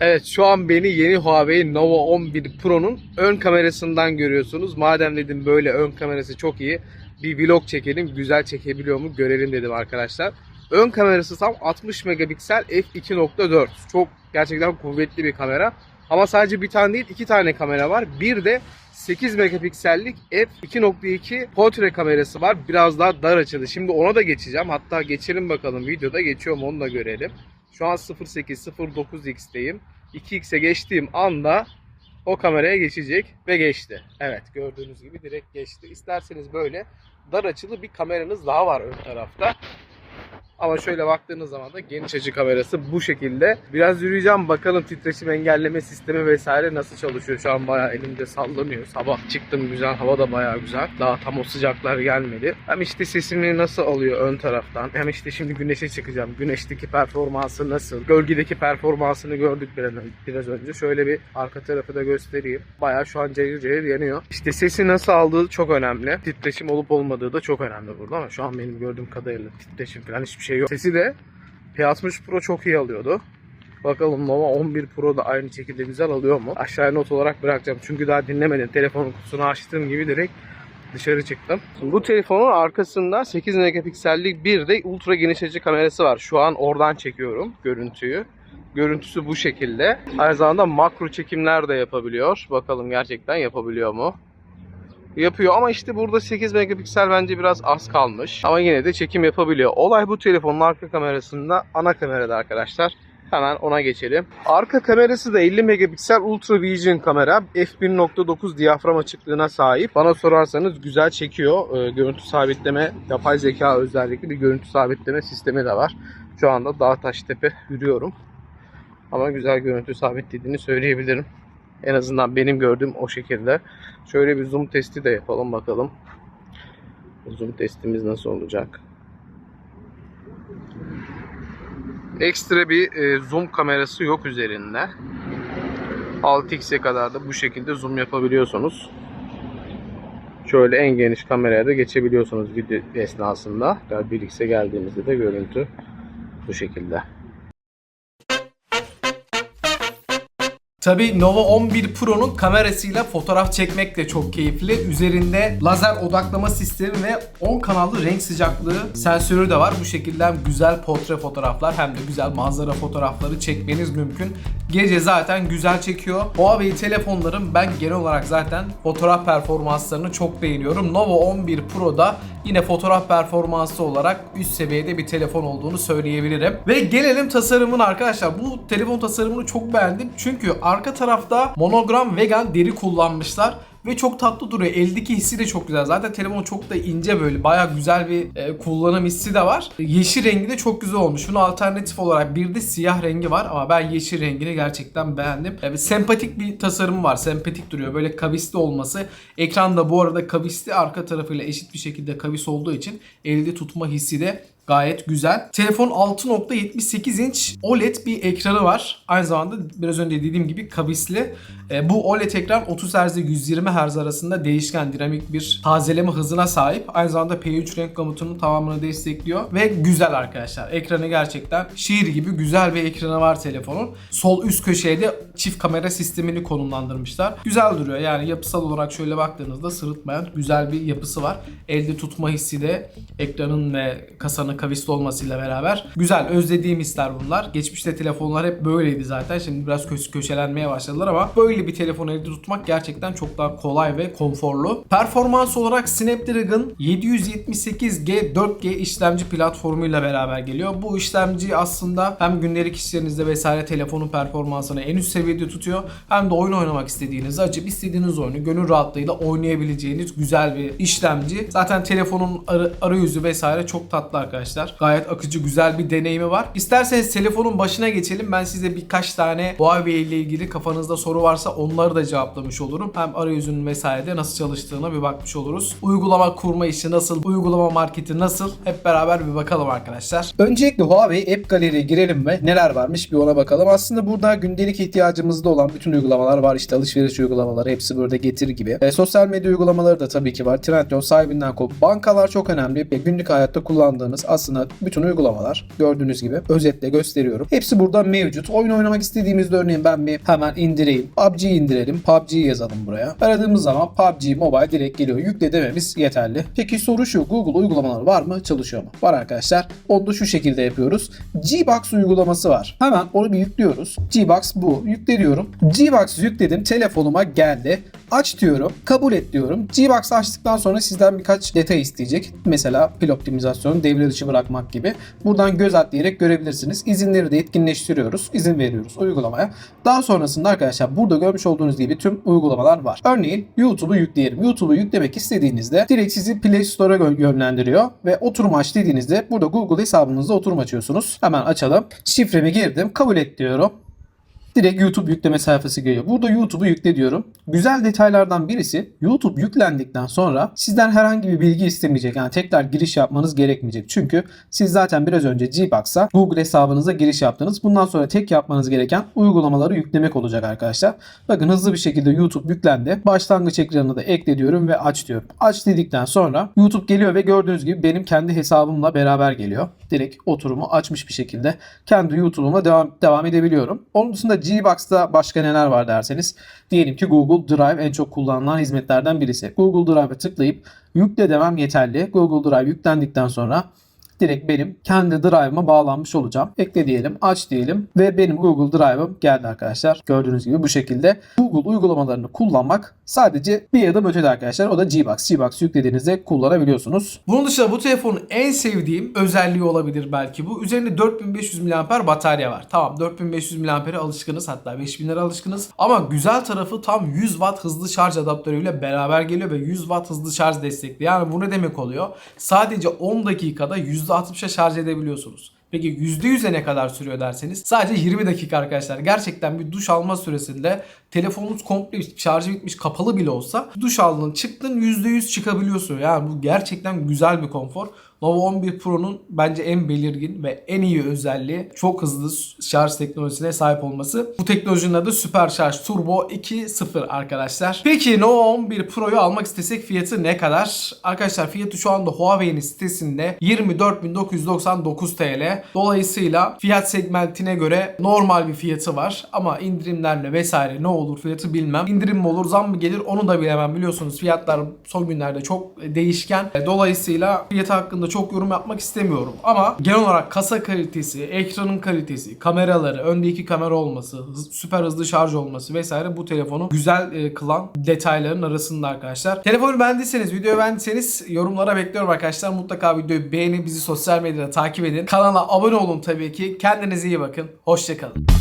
Evet şu an beni yeni Huawei Nova 11 Pro'nun ön kamerasından görüyorsunuz. Madem dedim böyle ön kamerası çok iyi. Bir vlog çekelim. Güzel çekebiliyor mu görelim dedim arkadaşlar. Ön kamerası tam 60 megapiksel f2.4. Çok gerçekten kuvvetli bir kamera. Ama sadece bir tane değil iki tane kamera var. Bir de 8 megapiksellik f2.2 portre kamerası var. Biraz daha dar açılı. Şimdi ona da geçeceğim. Hatta geçelim bakalım videoda geçiyor mu onu da görelim. Şu an 08 09x'teyim. 2x'e geçtiğim anda o kameraya geçecek ve geçti. Evet gördüğünüz gibi direkt geçti. İsterseniz böyle dar açılı bir kameranız daha var ön tarafta. Ama şöyle baktığınız zaman da geniş açı kamerası bu şekilde. Biraz yürüyeceğim bakalım titreşim engelleme sistemi vesaire nasıl çalışıyor. Şu an bayağı elimde sallanıyor. Sabah çıktım güzel hava da bayağı güzel. Daha tam o sıcaklar gelmedi. Hem işte sesimi nasıl alıyor ön taraftan. Hem işte şimdi güneşe çıkacağım. Güneşteki performansı nasıl. Gölgedeki performansını gördük biraz, önce. Şöyle bir arka tarafı da göstereyim. Bayağı şu an cayır cayır yanıyor. İşte sesi nasıl aldığı çok önemli. Titreşim olup olmadığı da çok önemli burada ama şu an benim gördüğüm kadarıyla titreşim falan hiçbir şey yok. Sesi de P60 Pro çok iyi alıyordu. Bakalım Nova 11 Pro da aynı şekilde güzel alıyor mu? Aşağıya not olarak bırakacağım. Çünkü daha dinlemedim. Telefonun kutusunu açtığım gibi direkt dışarı çıktım. Bu telefonun arkasında 8 megapiksellik bir de ultra geniş açı kamerası var. Şu an oradan çekiyorum görüntüyü. Görüntüsü bu şekilde. Aynı zamanda makro çekimler de yapabiliyor. Bakalım gerçekten yapabiliyor mu? Yapıyor ama işte burada 8 megapiksel bence biraz az kalmış. Ama yine de çekim yapabiliyor. Olay bu telefonun arka kamerasında ana kamerada arkadaşlar. Hemen ona geçelim. Arka kamerası da 50 megapiksel Ultra Vision kamera. f1.9 diyafram açıklığına sahip. Bana sorarsanız güzel çekiyor. Ee, görüntü sabitleme, yapay zeka özellikli bir görüntü sabitleme sistemi de var. Şu anda dağ taş tepe yürüyorum. Ama güzel görüntü sabitlediğini söyleyebilirim. En azından benim gördüğüm o şekilde. Şöyle bir zoom testi de yapalım bakalım. Zoom testimiz nasıl olacak? Ekstra bir e, zoom kamerası yok üzerinde. 6x'e kadar da bu şekilde zoom yapabiliyorsunuz. Şöyle en geniş kameraya da geçebiliyorsunuz video esnasında. 1x'e geldiğimizde de görüntü bu şekilde. Tabi Nova 11 Pro'nun kamerasıyla fotoğraf çekmek de çok keyifli. Üzerinde lazer odaklama sistemi ve 10 kanallı renk sıcaklığı sensörü de var. Bu şekilde hem güzel portre fotoğraflar hem de güzel manzara fotoğrafları çekmeniz mümkün. Gece zaten güzel çekiyor. Huawei telefonların ben genel olarak zaten fotoğraf performanslarını çok beğeniyorum. Nova 11 Pro'da yine fotoğraf performansı olarak üst seviyede bir telefon olduğunu söyleyebilirim. Ve gelelim tasarımın arkadaşlar. Bu telefon tasarımını çok beğendim. Çünkü arka tarafta monogram vegan deri kullanmışlar ve çok tatlı duruyor. Eldeki hissi de çok güzel. Zaten telefon çok da ince böyle baya güzel bir e, kullanım hissi de var. Yeşil rengi de çok güzel olmuş. Bunun alternatif olarak bir de siyah rengi var ama ben yeşil rengini gerçekten beğendim. E, sempatik bir tasarımı var. Sempatik duruyor. Böyle kavisli olması. Ekran da bu arada kavisli arka tarafıyla eşit bir şekilde kavis olduğu için elde tutma hissi de gayet güzel. Telefon 6.78 inç OLED bir ekranı var. Aynı zamanda biraz önce dediğim gibi kavisli. E, bu OLED ekran 30 Hz 120 yükselme hacmi arasında değişken dinamik bir tazeleme hızına sahip. Aynı zamanda P3 renk gamutunun tamamını destekliyor ve güzel arkadaşlar. Ekranı gerçekten şiir gibi güzel bir ekranı var telefonun. Sol üst köşeye de çift kamera sistemini konumlandırmışlar. Güzel duruyor yani yapısal olarak şöyle baktığınızda sırıtmayan güzel bir yapısı var. Elde tutma hissi de ekranın ve kasanın kavisli olmasıyla beraber güzel özlediğim hisler bunlar. Geçmişte telefonlar hep böyleydi zaten. Şimdi biraz köşelenmeye başladılar ama böyle bir telefonu elde tutmak gerçekten çok daha kolay ve konforlu. Performans olarak Snapdragon 778G 4G işlemci platformuyla beraber geliyor. Bu işlemci aslında hem gündelik işlerinizde vesaire telefonun performansını en üst seviyede tutuyor. Hem de oyun oynamak istediğinizde açıp istediğiniz oyunu gönül rahatlığıyla oynayabileceğiniz güzel bir işlemci. Zaten telefonun arı- arayüzü vesaire çok tatlı arkadaşlar. Gayet akıcı güzel bir deneyimi var. İsterseniz telefonun başına geçelim. Ben size birkaç tane Huawei ile ilgili kafanızda soru varsa onları da cevaplamış olurum. Hem arayüzünün vesaire de nasıl çalıştığına bir bakmış oluruz. Uygulama kurma işi nasıl, uygulama marketi nasıl hep beraber bir bakalım arkadaşlar. Öncelikle Huawei App Gallery'e girelim ve neler varmış bir ona bakalım. Aslında burada gündelik ihtiyacımızda olan bütün uygulamalar var. İşte alışveriş uygulamaları hepsi burada getir gibi. E, sosyal medya uygulamaları da tabii ki var. Trendyol, sahibinden kop. Bankalar çok önemli. E, günlük hayatta kullandığınız Aslında bütün uygulamalar gördüğünüz gibi özetle gösteriyorum. Hepsi burada mevcut. Oyun oynamak istediğimizde örneğin ben bir hemen indireyim. PUBG'yi indirelim. PUBG'yi yazalım buraya. Aradığımız zaman PUBG Mobile direkt geliyor. Yükle dememiz yeterli. Peki soru şu. Google uygulamaları var mı? Çalışıyor mu? Var arkadaşlar. Onu da şu şekilde yapıyoruz. Gbox uygulaması var. Hemen onu bir yüklüyoruz. Gbox bu. Yükle diyorum. Gbox yükledim. Telefonuma geldi. Aç diyorum. Kabul et diyorum. Gbox açtıktan sonra sizden birkaç detay isteyecek. Mesela pil optimizasyonu, devre dışı bırakmak gibi. Buradan göz at diyerek görebilirsiniz. İzinleri de etkinleştiriyoruz. İzin veriyoruz uygulamaya. Daha sonrasında arkadaşlar burada görmüş olduğunuz gibi tüm uygulamalar var. Örneğin YouTube'u yükleyelim. YouTube'u yüklemek istediğinizde direkt sizi Play Store'a yönlendiriyor ve oturum aç dediğinizde burada Google hesabınızda oturum açıyorsunuz. Hemen açalım. Şifremi girdim. Kabul et diyorum direkt YouTube yükleme sayfası geliyor. Burada YouTube'u yükle diyorum. Güzel detaylardan birisi YouTube yüklendikten sonra sizden herhangi bir bilgi istemeyecek. Yani tekrar giriş yapmanız gerekmeyecek. Çünkü siz zaten biraz önce Gbox'a Google hesabınıza giriş yaptınız. Bundan sonra tek yapmanız gereken uygulamaları yüklemek olacak arkadaşlar. Bakın hızlı bir şekilde YouTube yüklendi. Başlangıç ekranına da ekle diyorum ve aç diyorum. Aç dedikten sonra YouTube geliyor ve gördüğünüz gibi benim kendi hesabımla beraber geliyor. Direkt oturumu açmış bir şekilde kendi YouTube'uma devam, devam edebiliyorum. Onun dışında Gbox'ta başka neler var derseniz diyelim ki Google Drive en çok kullanılan hizmetlerden birisi. Google Drive'a tıklayıp yükle demem yeterli. Google Drive yüklendikten sonra direkt benim kendi Drive'ıma bağlanmış olacağım. Ekle diyelim, aç diyelim ve benim Google Drive'ım geldi arkadaşlar. Gördüğünüz gibi bu şekilde Google uygulamalarını kullanmak sadece bir adım ötede arkadaşlar. O da Gbox. Gbox yüklediğinizde kullanabiliyorsunuz. Bunun dışında bu telefonun en sevdiğim özelliği olabilir belki bu. Üzerinde 4500 mAh batarya var. Tamam 4500 mAh'e alışkınız hatta 5000'lere alışkınız. Ama güzel tarafı tam 100 Watt hızlı şarj adaptörüyle beraber geliyor ve 100 Watt hızlı şarj destekli. Yani bu ne demek oluyor? Sadece 10 dakikada %60'a şarj edebiliyorsunuz. Peki %100'e ne kadar sürüyor derseniz sadece 20 dakika arkadaşlar. Gerçekten bir duş alma süresinde telefonunuz komple şarjı bitmiş kapalı bile olsa duş aldın çıktın %100 çıkabiliyorsun. Yani bu gerçekten güzel bir konfor. Nova 11 Pro'nun bence en belirgin ve en iyi özelliği çok hızlı şarj teknolojisine sahip olması. Bu teknolojinin adı Süper Şarj Turbo 2.0 arkadaşlar. Peki Nova 11 Pro'yu almak istesek fiyatı ne kadar? Arkadaşlar fiyatı şu anda Huawei'nin sitesinde 24.999 TL. Dolayısıyla fiyat segmentine göre normal bir fiyatı var. Ama indirimlerle vesaire ne olur fiyatı bilmem. İndirim mi olur zam mı gelir onu da bilemem. Biliyorsunuz fiyatlar son günlerde çok değişken. Dolayısıyla fiyatı hakkında çok yorum yapmak istemiyorum. Ama genel olarak kasa kalitesi, ekranın kalitesi, kameraları, önde iki kamera olması, hız- süper hızlı şarj olması vesaire bu telefonu güzel e, kılan detayların arasında arkadaşlar. Telefonu beğendiyseniz, videoyu beğendiyseniz yorumlara bekliyorum arkadaşlar. Mutlaka videoyu beğenin, bizi sosyal medyada takip edin. Kanala abone olun tabii ki. Kendinize iyi bakın. Hoşçakalın.